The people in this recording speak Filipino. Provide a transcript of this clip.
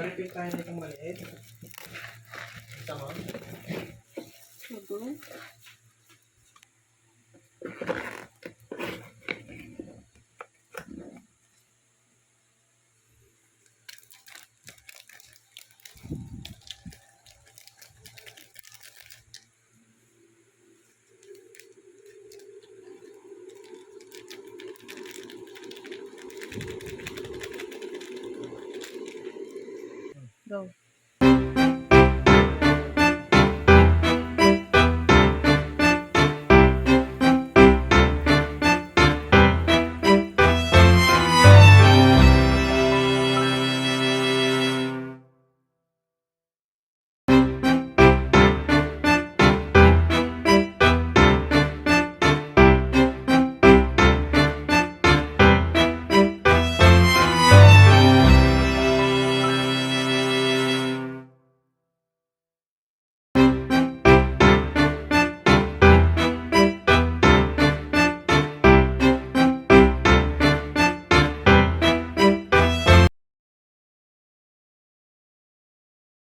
Paripin tayo nitong maliit. Ito mo. Sige. go.